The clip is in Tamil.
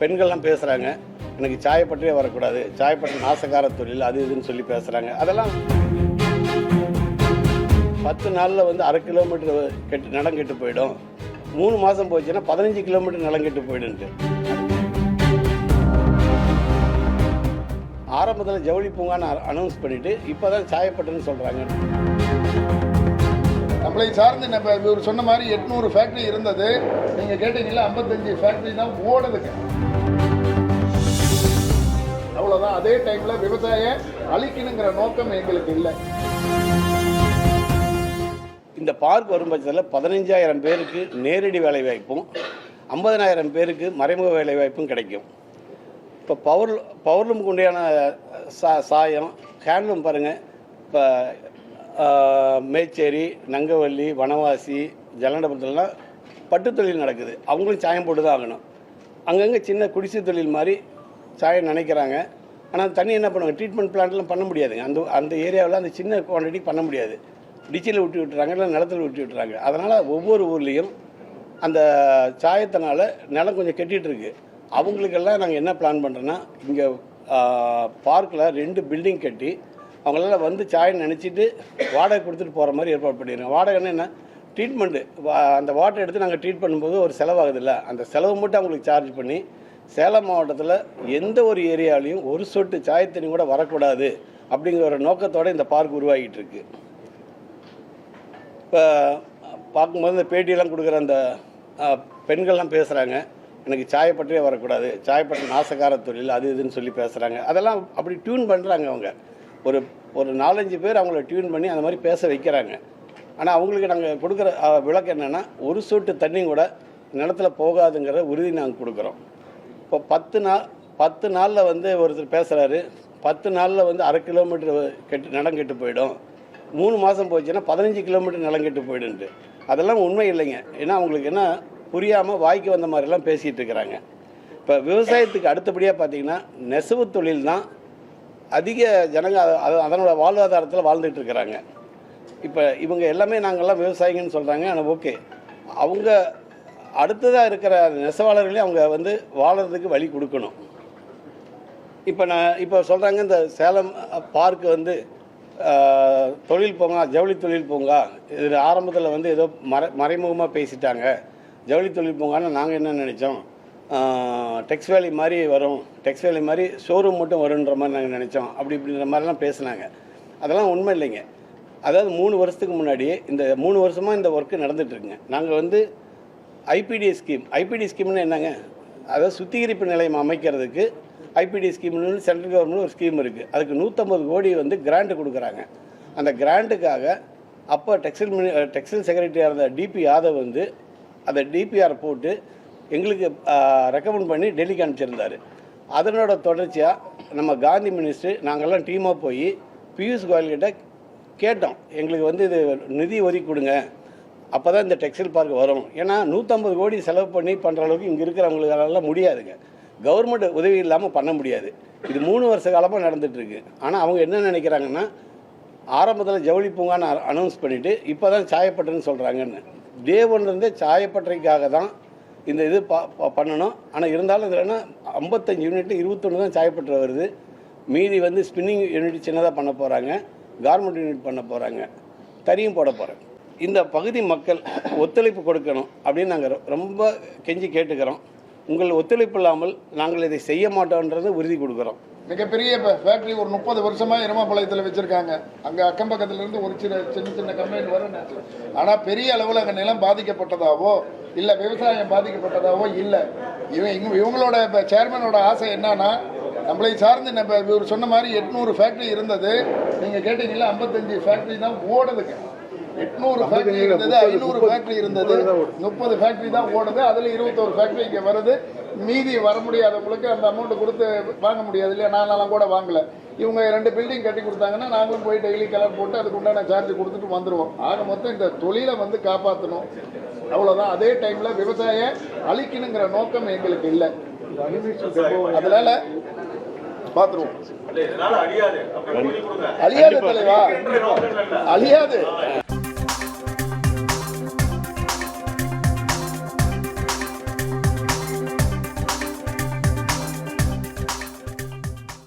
பெண்கள்லாம் பேசுகிறாங்க எனக்கு சாயப்பட்டே வரக்கூடாது. சாயப்பட்ட நாசகார தொழில் அது இதுன்னு சொல்லி பேசுகிறாங்க அதெல்லாம் பத்து நாளில் வந்து அரை கிலோமீட்டர் கெட்டு நடம் கெட்டு போயிடும். மூணு மாதம் போச்சுன்னா பதினஞ்சு கிலோமீட்டர் நிலம் கெட்டு போயிடுன்ட்டு ஆரம்பத்தில் ஜவுளி பூங்கான்னு அனௌன்ஸ் பண்ணிவிட்டு இப்போ தான் சாயப்பட்டுன்னு சொல்கிறாங்க நம்மளை சார்ந்து நம்ம இவர் சொன்ன மாதிரி எட்நூறு ஃபேக்ட்ரி இருந்தது. நீங்க கேட்டீங்கன்னா ஐம்பத்தஞ்சு ஃபேக்டரி தான் ஓடுதுங்க. அவ்வளவுதான். அதே டைம்ல விவசாய அழிக்கணுங்கிற நோக்கம் எங்களுக்கு இல்லை. இந்த பார்க் வரும் பட்சத்தில் பதினஞ்சாயிரம் பேருக்கு நேரடி வேலை வாய்ப்பும் ஐம்பதனாயிரம் பேருக்கு மறைமுக வேலை வாய்ப்பும் கிடைக்கும். இப்போ பவர் பவர்லூமுக்கு உண்டையான சா சாயம் ஹேண்ட்லூம் பாருங்கள் இப்போ மேச்சேரி நங்கவல்லி வனவாசி ஜலண்டபுரத்துலலாம் பட்டு தொழில் நடக்குது. அவங்களும் சாயம் போட்டு தான் ஆகணும். அங்கங்கே சின்ன குடிசை தொழில் மாதிரி சாயம் நினைக்கிறாங்க. ஆனால் தண்ணி என்ன பண்ணுவாங்க? ட்ரீட்மெண்ட் பிளான்ட்லாம் பண்ண முடியாதுங்க. அந்த அந்த ஏரியாவில் அந்த சின்ன குவான்டிட்டி பண்ண முடியாது. டிச்சில் விட்டு விட்டுறாங்க இல்லை நிலத்தில் விட்டு விட்டுறாங்க. அதனால் ஒவ்வொரு ஊர்லேயும் அந்த சாயத்தினால நிலம் கொஞ்சம் கெட்டிகிட்டு இருக்குது அவங்களுக்கெல்லாம் நாங்கள் என்ன பிளான் பண்ணுறோன்னா இங்கே பார்க்கில் ரெண்டு பில்டிங் கட்டி அவங்களால வந்து சாயம் நினச்சிட்டு வாடகை கொடுத்துட்டு போகிற மாதிரி ஏற்பாடு பண்ணிடுறோம் வாடகைன்னா என்ன? ட்ரீட்மெண்ட்டு வா அந்த வாட்டர் எடுத்து நாங்கள் ட்ரீட் பண்ணும்போது ஒரு செலவாகுதுல்ல. அந்த செலவு மட்டும் அவங்களுக்கு சார்ஜ் பண்ணி சேலம் மாவட்டத்தில் எந்த ஒரு ஏரியாலையும் ஒரு சொட்டு சாயத்தண்ணி கூட வரக்கூடாது அப்படிங்கிற ஒரு நோக்கத்தோடு இந்த பார்க் உருவாகிட்டு இருக்கு இப்போ பார்க்கும்போது இந்த பேட்டியெல்லாம் கொடுக்குற அந்த பெண்கள்லாம் பேசுகிறாங்க எனக்கு சாயப்பட்டே வரக்கூடாது. சாயப்பட்ட நாசகார தொழில் அது இதுன்னு சொல்லி பேசுகிறாங்க அதெல்லாம் அப்படி டியூன் பண்ணுறாங்க அவங்க. ஒரு ஒரு நாலஞ்சு பேர் அவங்கள டியூன் பண்ணி அந்த மாதிரி பேச வைக்கிறாங்க. ஆனால் அவங்களுக்கு நாங்கள் கொடுக்குற விளக்கு என்னென்னா ஒரு சொட்டு தண்ணி கூட நிலத்துல போகாதுங்கிற உறுதி நாங்கள் கொடுக்குறோம். இப்போ பத்து நாள் பத்து நாளில் வந்து ஒருத்தர் பேசுகிறாரு பத்து நாளில் வந்து அரை கிலோமீட்டர் கெட்டு நிலம் கெட்டு போயிடும். மூணு மாதம் போச்சுன்னா பதினஞ்சு கிலோமீட்டர் நிலம் கெட்டு போயிடுன்ட்டு. அதெல்லாம் உண்மை இல்லைங்க. ஏன்னா அவங்களுக்கு என்ன புரியாமல் வாய்க்கு வந்த மாதிரிலாம் பேசிகிட்டு இருக்கிறாங்க. இப்போ விவசாயத்துக்கு அடுத்தபடியாக பார்த்தீங்கன்னா நெசவு தொழில் தான் அதிக ஜனங்க அதனோட வாழ்வாதாரத்தில் வாழ்ந்துட்டு இருக்கிறாங்க. இப்போ இவங்க எல்லாமே நாங்கள்லாம் விவசாயிங்கன்னு சொல்கிறாங்க ஆனால் ஓகே. அவங்க அடுத்ததாக இருக்கிற நெசவாளர்களையும் அவங்க வந்து வாழறதுக்கு வழி கொடுக்கணும். இப்போ நான் இப்போ சொல்கிறாங்க இந்த சேலம் பார்க் வந்து தொழில் பூங்கா ஜவுளி தொழில் பூங்கா இது ஆரம்பத்தில் வந்து ஏதோ மறை மறைமுகமாக பேசிட்டாங்க. ஜவுளி தொழில் பூங்கான்னு நாங்கள் என்ன நினச்சோம்? டெக்ஸ் வேலி மாதிரி வரும். டெக்ஸ் வேலி மாதிரி ஷோரூம் மட்டும் வருன்ற மாதிரி நாங்கள் நினச்சோம். அப்படி இப்படின்ற மாதிரிலாம் பேசுனாங்க. அதெல்லாம் உண்மை இல்லைங்க. அதாவது மூணு வருஷத்துக்கு முன்னாடி இந்த மூணு வருஷமாக இந்த ஒர்க்கு நடந்துகிட்ருக்குங்க நாங்கள் வந்து ஐபிடி ஸ்கீம் ஐபிடி ஸ்கீம்னு என்னங்க? அதாவது சுத்திகரிப்பு நிலையம் அமைக்கிறதுக்கு ஐபிடி ஸ்கீம்னு சென்ட்ரல் கவர்மெண்ட் ஒரு ஸ்கீம் இருக்குது அதுக்கு நூற்றம்பது கோடி வந்து கிராண்ட் கொடுக்குறாங்க. அந்த கிராண்ட்டுக்காக அப்போ டெக்ஸ்டைல் மினி டெக்ஸ்டைல் செக்ரட்டரியாக இருந்த டிபி யாதவ் வந்து அந்த டிபிஆர் போட்டு எங்களுக்கு ரெக்கமெண்ட் பண்ணி டெல்லிக்கு அனுப்பிச்சிருந்தார். அதனோட தொடர்ச்சியாக நம்ம காந்தி மினிஸ்டர் நாங்கள்லாம் டீமாக போய் பியூஷ் கோயல்கிட்ட கேட்டோம் எங்களுக்கு வந்து இது நிதி ஒதுக்கி கொடுங்க. அப்போ தான் இந்த டெக்ஸ்டைல் பார்க் வரும். ஏன்னா நூற்றம்பது கோடி செலவு பண்ணி பண்ணுற அளவுக்கு இங்கே இருக்கிறவங்களுக்கால முடியாதுங்க. கவர்மெண்ட் உதவி இல்லாமல் பண்ண முடியாது. இது மூணு வருஷ காலமாக நடந்துகிட்ருக்கு ஆனால் அவங்க என்ன நினைக்கிறாங்கன்னா ஆரம்பத்தில் ஜவுளி பூங்கான்னு அனௌன்ஸ் பண்ணிவிட்டு இப்போ தான் சாயப்பட்டன்னு சொல்கிறாங்கன்னு டே ஒன்லேருந்தே சாயப்பட்டறைக்காக தான் இந்த இது பா பண்ணணும். ஆனால் இருந்தாலும் இதில் ஐம்பத்தஞ்சு யூனிட் இருபத்தொன்று தான் சாயப்பட்டறை வருது. மீதி வந்து ஸ்பின்னிங் யூனிட் சின்னதாக பண்ண போகிறாங்க கார்மெண்ட் யூனிட் பண்ண போகிறாங்க தறியும் போட போகிறாங்க இந்த பகுதி மக்கள் ஒத்துழைப்பு கொடுக்கணும் அப்படின்னு நாங்கள் ரொம்ப கெஞ்சி கேட்டுக்கிறோம். உங்கள் ஒத்துழைப்பு இல்லாமல் நாங்கள் இதை செய்ய மாட்டோன்றதை உறுதி கொடுக்குறோம். மிகப்பெரிய இப்போ ஃபேக்ட்ரி ஒரு முப்பது வருஷமாக எருமாபாளையத்தில் வச்சுருக்காங்க. அங்கே அக்கம் பக்கத்துலேருந்து ஒரு சின்ன சின்ன சின்ன கம்ப்ளைண்ட் வரும். ஆனால் பெரிய அளவில் அங்கே நிலம் பாதிக்கப்பட்டதாவோ இல்லை விவசாயம் பாதிக்கப்பட்டதாவோ இல்லை. இவன் இவங்க இவங்களோட இப்போ சேர்மனோட ஆசை என்னன்னா நம்மளை சார்ந்து நம்ம இவர் சொன்ன மாதிரி எட்நூறு ஃபேக்டரி இருந்தது. நீங்கள் கேட்டீங்கல்ல ஐம்பத்தஞ்சு ஃபேக்டரி தான் ஓடுதுங்க. எட்நூறு ஃபேக்டரி இருந்தது ஐநூறு ஃபேக்டரி இருந்தது. முப்பது ஃபேக்டரி தான் ஓடுது. அதில் இருபத்தோரு ஃபேக்டரி இங்கே வருது. மீதி வர முடியாதவங்களுக்கு அந்த அமௌண்ட் கொடுத்து வாங்க முடியாது இல்லையா? நானெல்லாம் கூட வாங்கல. இவங்க ரெண்டு பில்டிங் கட்டி கொடுத்தாங்கன்னா நாங்களும் போய் டெய்லி கலர் போட்டு அதுக்கு உண்டான சார்ஜ் கொடுத்துட்டு வந்துடுவோம் ஆக மொத்தம் இந்த தொழிலை வந்து காப்பாற்றணும் அவ்வளோதான் அதே டைமில் விவசாய அழிக்கணுங்கிற நோக்கம் எங்களுக்கு இல்லை. அதனால இதனால அழியாது. தலைவா. அழியாது.